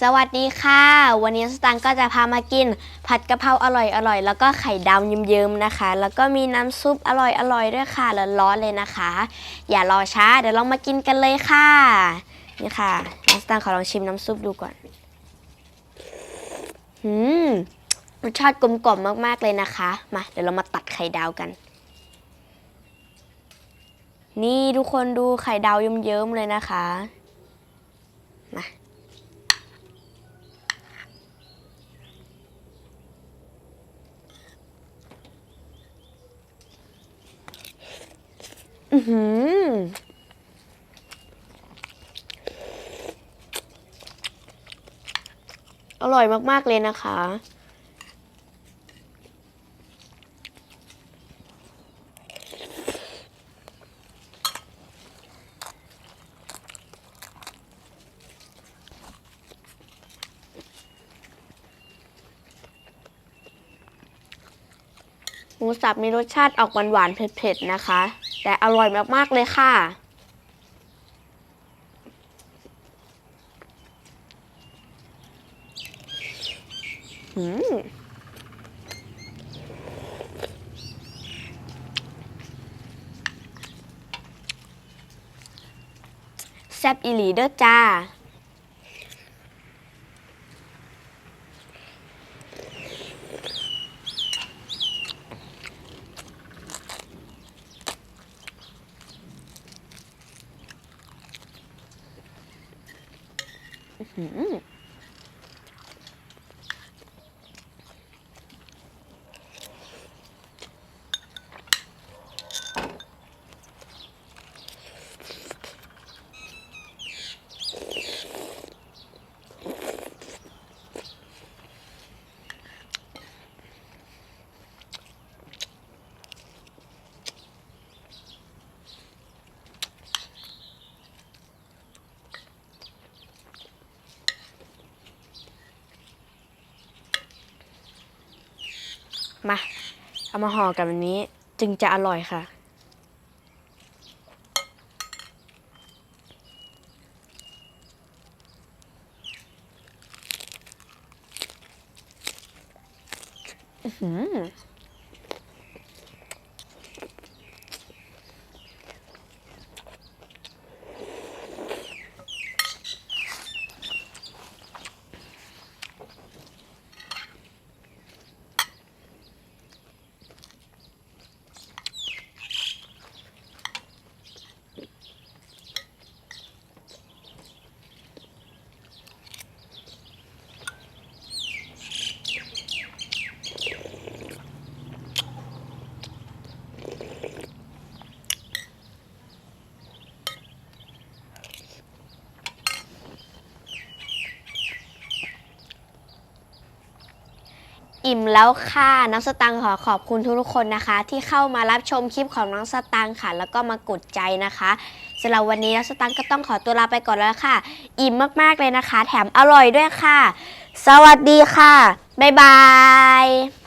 สวัสดีค่ะ วันนี้สตังก็จะพามากิน ผัดกะเพราอร่อยอร่อยแล้วก็ไข่ดาวเยิ้มๆนะคะ แล้วก็มีน้ำซุปอร่อยอร่อยด้วยค่ะร้อนๆเลยนะคะ อย่ารอช้าเดี๋ยวเรามากินกันเลยค่ะนี่ค่ะสตังขอลองชิมน้ำซุปดูก่อนหืมรสชาติกลมกล่อมมากๆเลยนะคะ มาเดี๋ยวเรามาตัดไข่ดาวกัน นี่ทุกคนดูไข่ดาวเยิ้มๆเลยนะคะ อือหืออร่อยมาก ๆ เลยนะคะ หมูสับมีรสชาติออกหวานๆเผ็ด ๆ นะคะ แต่อร่อยมากๆเลยค่ะหืมแซบอีหลีเด้อจ้า 嗯。 มา เอามาห่อกันแบบนี้จึงจะอร่อยค่ะ อือหือ อิ่มแล้วค่ะน้องสตังขอขอบคุณทุกๆคนนะคะ ที่เข้ามารับชมคลิปของน้องสตังค่ะ แล้วก็มากดใจนะคะสำหรับวันนี้น้องสตังก็ต้องขอตัวลาไปก่อนแล้วค่ะ อิ่มมากๆเลยนะคะ แถมอร่อยด้วยค่ะ สวัสดีค่ะบ๊ายบาย